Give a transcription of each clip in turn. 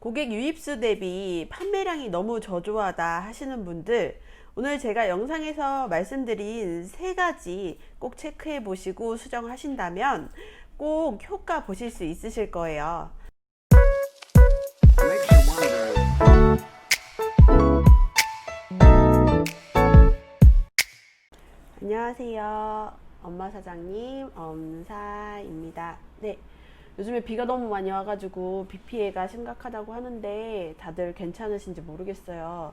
고객 유입수 대비 판매량이 너무 저조하다 하시는 분들 오늘 제가 영상에서 말씀드린 세 가지 꼭 체크해 보시고 수정하신다면 꼭 효과 보실 수 있으실 거예요. 안녕하세요. 엄마 사장님, 엄사입니다. 네. 요즘에 비가 너무 많이 와가지고 비 피해가 심각하다고 하는데 다들 괜찮으신지 모르겠어요.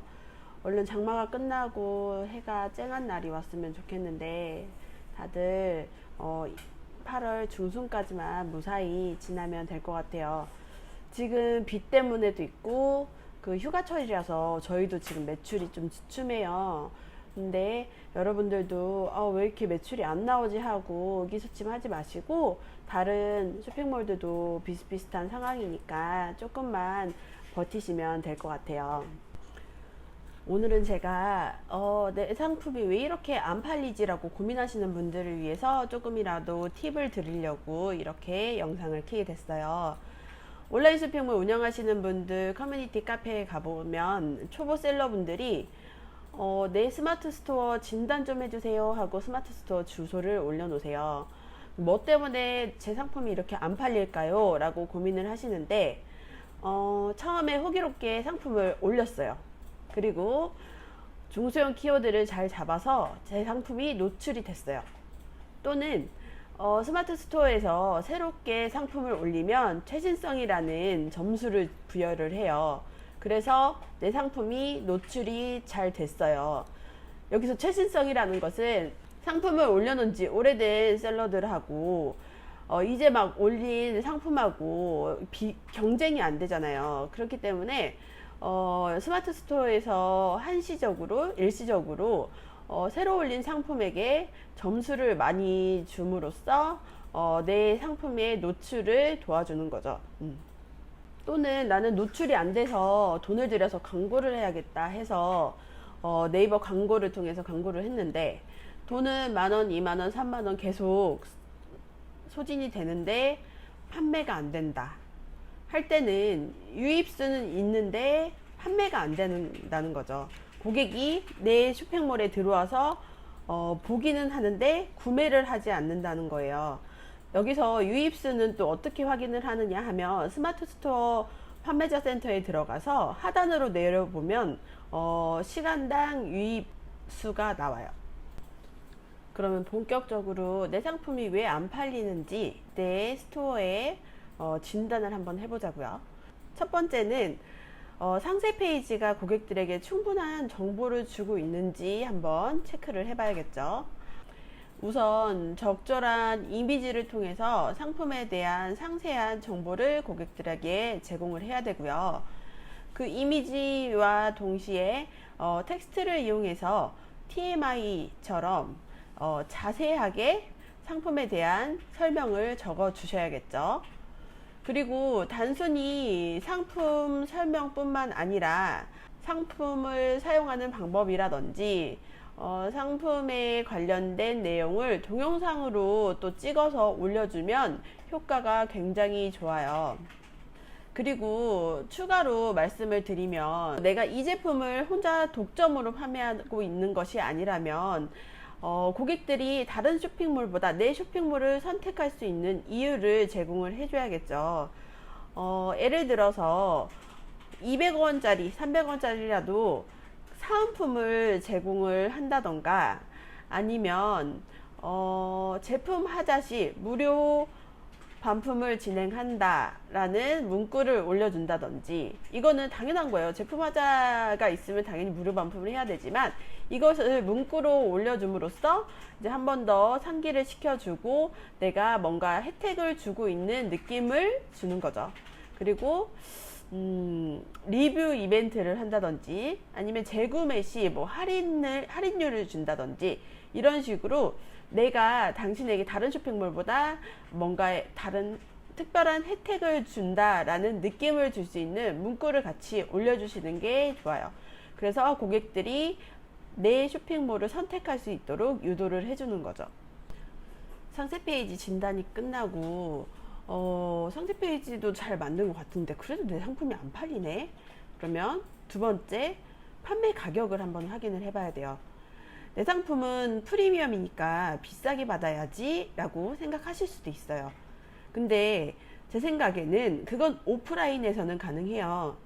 얼른 장마가 끝나고 해가 쨍한 날이 왔으면 좋겠는데 다들 어 8월 중순까지만 무사히 지나면 될 것 같아요. 지금 비 때문에도 있고 그 휴가철이라서 저희도 지금 매출이 좀 주춤해요. 근데 여러분들도 아, 왜 이렇게 매출이 안 나오지 하고 의기소침하지 마시고 다른 쇼핑몰들도 비슷비슷한 상황이니까 조금만 버티시면 될 것 같아요. 오늘은 제가 어, 내 상품이 왜 이렇게 안 팔리지라고 고민하시는 분들을 위해서 조금이라도 팁을 드리려고 이렇게 영상을 켜게 됐어요. 온라인 쇼핑몰 운영하시는 분들 커뮤니티 카페에 가보면 초보 셀러분들이 어, 내 스마트 스토어 진단 좀 해주세요 하고 스마트 스토어 주소를 올려놓으세요. 뭐 때문에 제 상품이 이렇게 안 팔릴까요? 라고 고민을 하시는데 어, 처음에 호기롭게 상품을 올렸어요. 그리고 중소형 키워드를 잘 잡아서 제 상품이 노출이 됐어요. 또는 어, 스마트 스토어에서 새롭게 상품을 올리면 최신성이라는 점수를 부여를 해요. 그래서 내 상품이 노출이 잘 됐어요. 여기서 최신성이라는 것은 상품을 올려놓은 지 오래된 셀러들하고 어, 이제 막 올린 상품하고 비, 경쟁이 안 되잖아요. 그렇기 때문에 어, 스마트 스토어에서 한시적으로, 일시적으로 어, 새로 올린 상품에게 점수를 많이 줌으로써 어, 내 상품의 노출을 도와주는 거죠. 음. 또는 나는 노출이 안 돼서 돈을 들여서 광고를 해야겠다 해서 어, 네이버 광고를 통해서 광고를 했는데 돈은 만 원, 이만 원, 삼만 원 계속 소진이 되는데 판매가 안 된다. 할 때는 유입수는 있는데 판매가 안 된다는 거죠. 고객이 내 쇼핑몰에 들어와서 어, 보기는 하는데 구매를 하지 않는다는 거예요. 여기서 유입수는 또 어떻게 확인을 하느냐 하면 스마트 스토어 판매자 센터에 들어가서 하단으로 내려보면 어, 시간당 유입수가 나와요. 그러면 본격적으로 내 상품이 왜 안 팔리는지 내 스토어에 어, 진단을 한번 해보자고요. 첫 번째는 어, 상세 페이지가 고객들에게 충분한 정보를 주고 있는지 한번 체크를 해봐야겠죠. 우선 적절한 이미지를 통해서 상품에 대한 상세한 정보를 고객들에게 제공을 해야 되고요. 그 이미지와 동시에 어, 텍스트를 이용해서 TMI처럼 어, 자세하게 상품에 대한 설명을 적어 주셔야겠죠. 그리고 단순히 상품 설명뿐만 아니라 상품을 사용하는 방법이라든지 어, 상품에 관련된 내용을 동영상으로 또 찍어서 올려주면 효과가 굉장히 좋아요. 그리고 추가로 말씀을 드리면 내가 이 제품을 혼자 독점으로 판매하고 있는 것이 아니라면 어, 고객들이 다른 쇼핑몰보다 내 쇼핑몰을 선택할 수 있는 이유를 제공을 해줘야겠죠. 어, 예를 들어서 200원짜리, 300원짜리라도 사은품을 제공을 한다던가 아니면 어, 제품 하자 시 무료 반품을 진행한다라는 문구를 올려준다든지 이거는 당연한 거예요. 제품 하자가 있으면 당연히 무료 반품을 해야 되지만 이것을 문구로 올려줌으로써 이제 한 번 더 상기를 시켜주고 내가 뭔가 혜택을 주고 있는 느낌을 주는 거죠. 그리고 음, 리뷰 이벤트를 한다든지 아니면 재구매 시 뭐 할인을 할인율을 준다든지 이런 식으로 내가 당신에게 다른 쇼핑몰보다 뭔가 다른 특별한 혜택을 준다라는 느낌을 줄 수 있는 문구를 같이 올려주시는 게 좋아요. 그래서 고객들이 내 쇼핑몰을 선택할 수 있도록 유도를 해주는 거죠. 상세 페이지 진단이 끝나고 어, 상세 페이지도 잘 만든 것 같은데 그래도 내 상품이 안 팔리네. 그러면 두 번째 판매 가격을 한번 확인을 해봐야 돼요. 내 상품은 프리미엄이니까 비싸게 받아야지 라고 생각하실 수도 있어요. 근데 제 생각에는 그건 오프라인에서는 가능해요.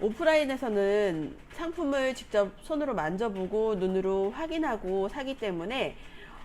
오프라인에서는 상품을 직접 손으로 만져보고 눈으로 확인하고 사기 때문에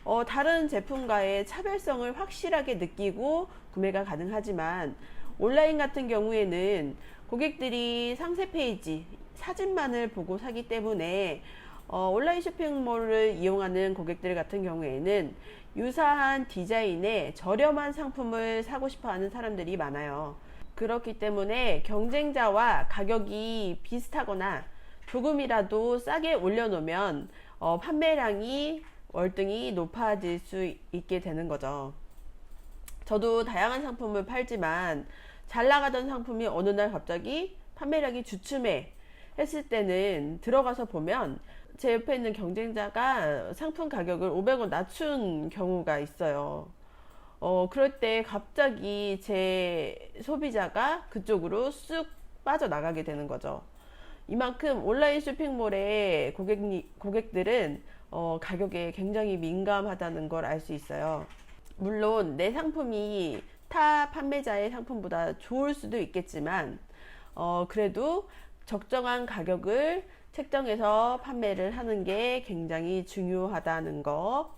어, 다른 제품과의 차별성을 확실하게 느끼고 구매가 가능하지만 온라인 같은 경우에는 고객들이 상세 페이지 사진만을 보고 사기 때문에 어, 온라인 쇼핑몰을 이용하는 고객들 같은 경우에는 유사한 디자인의 저렴한 상품을 사고 싶어 하는 사람들이 많아요. 그렇기 때문에 경쟁자와 가격이 비슷하거나 조금이라도 싸게 올려놓으면 어, 판매량이 월등히 높아질 수 있게 되는 거죠. 저도 다양한 상품을 팔지만 잘 나가던 상품이 어느 날 갑자기 판매량이 주춤해 했을 때는 들어가서 보면 제 옆에 있는 경쟁자가 상품 가격을 500원 낮춘 경우가 있어요. 어, 그럴 때 갑자기 제 소비자가 그쪽으로 쑥 빠져나가게 되는 거죠. 이만큼 온라인 쇼핑몰의 고객, 고객들은 어, 가격에 굉장히 민감하다는 걸 알 수 있어요. 물론 내 상품이 타 판매자의 상품보다 좋을 수도 있겠지만, 어, 그래도 적정한 가격을 책정해서 판매를 하는 게 굉장히 중요하다는 거.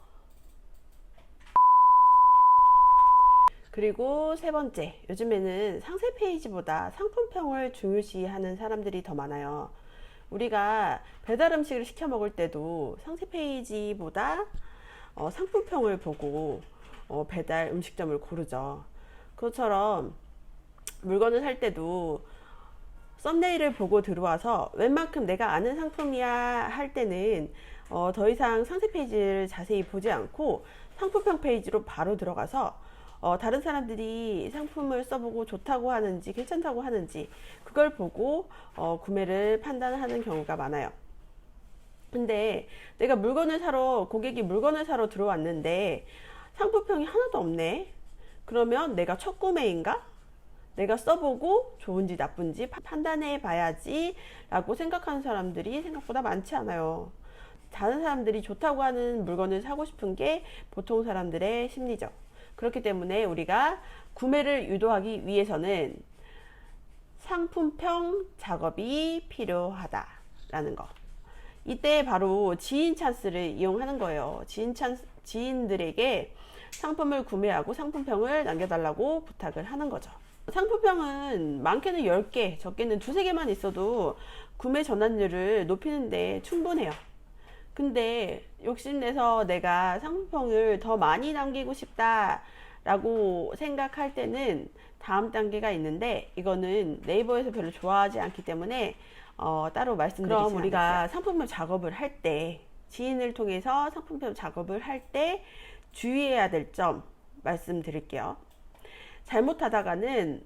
그리고 세 번째, 요즘에는 상세 페이지보다 상품평을 중요시하는 사람들이 더 많아요. 우리가 배달 음식을 시켜 먹을 때도 상세 페이지보다 어, 상품평을 보고 어, 배달 음식점을 고르죠. 그것처럼 물건을 살 때도 썸네일을 보고 들어와서 웬만큼 내가 아는 상품이야 할 때는 어, 더 이상 상세 페이지를 자세히 보지 않고 상품평 페이지로 바로 들어가서 어, 다른 사람들이 상품을 써보고 좋다고 하는지 괜찮다고 하는지 그걸 보고 어, 구매를 판단하는 경우가 많아요. 근데 내가 물건을 사러 고객이 물건을 사러 들어왔는데 상품평이 하나도 없네. 그러면 내가 첫 구매인가? 내가 써보고 좋은지 나쁜지 파- 판단해 봐야지 라고 생각하는 사람들이 생각보다 많지 않아요. 다른 사람들이 좋다고 하는 물건을 사고 싶은 게 보통 사람들의 심리죠. 그렇기 때문에 우리가 구매를 유도하기 위해서는 상품평 작업이 필요하다 라는 거. 이때 바로 지인 찬스를 이용하는 거예요. 지인 찬스, 지인들에게 상품을 구매하고 상품평을 남겨달라고 부탁을 하는 거죠. 상품평은 많게는 10개, 적게는 두세 개만 있어도 구매 전환율을 높이는데 충분해요. 근데 욕심내서 내가 상품평을 더 많이 남기고 싶다라고 생각할 때는 다음 단계가 있는데 이거는 네이버에서 별로 좋아하지 않기 때문에 어, 따로 말씀드리지 그럼 우리가 상품평 작업을 할 때 지인을 통해서 상품평 작업을 할 때 주의해야 될 점 말씀드릴게요. 잘못하다가는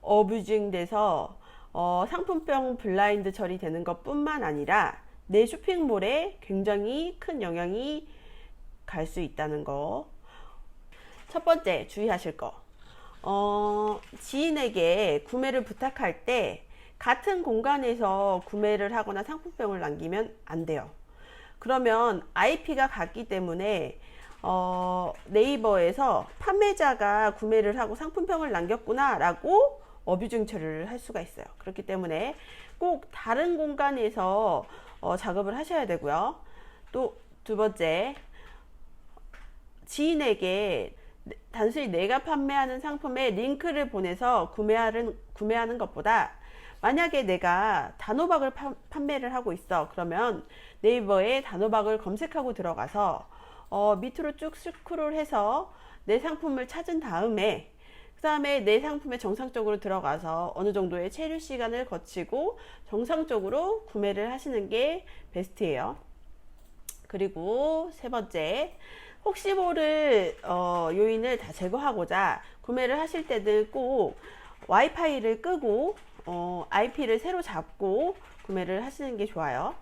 어뷰징 돼서 어, 상품병 블라인드 처리되는 것 뿐만 아니라 내 쇼핑몰에 굉장히 큰 영향이 갈 수 있다는 거. 첫 번째 주의하실 거. 어, 지인에게 구매를 부탁할 때 같은 공간에서 구매를 하거나 상품병을 남기면 안 돼요. 그러면 IP가 같기 때문에 어, 네이버에서 판매자가 구매를 하고 상품평을 남겼구나 라고 어뷰징 처리를 할 수가 있어요. 그렇기 때문에 꼭 다른 공간에서 어, 작업을 하셔야 되고요. 또 두 번째, 지인에게 단순히 내가 판매하는 상품에 링크를 보내서 구매하는, 구매하는 것보다 만약에 내가 단호박을 파- 판매를 하고 있어. 그러면 네이버에 단호박을 검색하고 들어가서 어, 밑으로 쭉 스크롤 해서 내 상품을 찾은 다음에 그 다음에 내 상품에 정상적으로 들어가서 어느 정도의 체류 시간을 거치고 정상적으로 구매를 하시는 게 베스트예요. 그리고 세 번째, 혹시 모를 어, 요인을 다 제거하고자 구매를 하실 때는 꼭 와이파이를 끄고 어, IP를 새로 잡고 구매를 하시는 게 좋아요.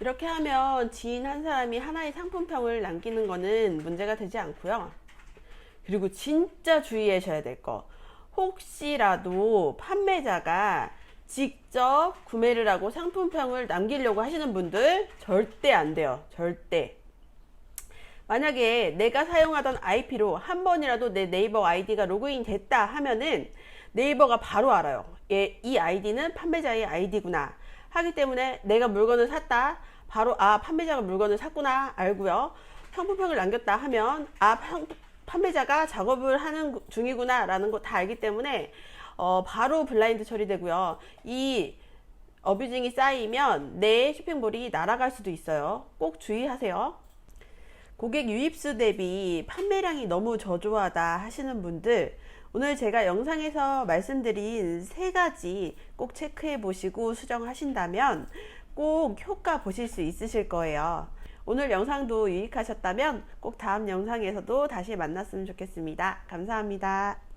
이렇게 하면 지인 한 사람이 하나의 상품평을 남기는 거는 문제가 되지 않고요. 그리고 진짜 주의하셔야 될 거. 혹시라도 판매자가 직접 구매를 하고 상품평을 남기려고 하시는 분들 절대 안 돼요. 절대. 만약에 내가 사용하던 IP로 한 번이라도 내 네이버 아이디가 로그인 됐다 하면은 네이버가 바로 알아요. 얘, 이 아이디는 판매자의 아이디구나. 하기 때문에 내가 물건을 샀다. 바로 아 판매자가 물건을 샀구나 알고요. 상품평을 남겼다 하면 아 판- 판매자가 작업을 하는 중이구나 라는 거 다 알기 때문에 어, 바로 블라인드 처리되고요. 이 어뷰징이 쌓이면 내 쇼핑몰이 날아갈 수도 있어요. 꼭 주의하세요. 고객 유입수 대비 판매량이 너무 저조하다 하시는 분들 오늘 제가 영상에서 말씀드린 세 가지 꼭 체크해 보시고 수정하신다면 꼭 효과 보실 수 있으실 거예요. 오늘 영상도 유익하셨다면 꼭 다음 영상에서도 다시 만났으면 좋겠습니다. 감사합니다.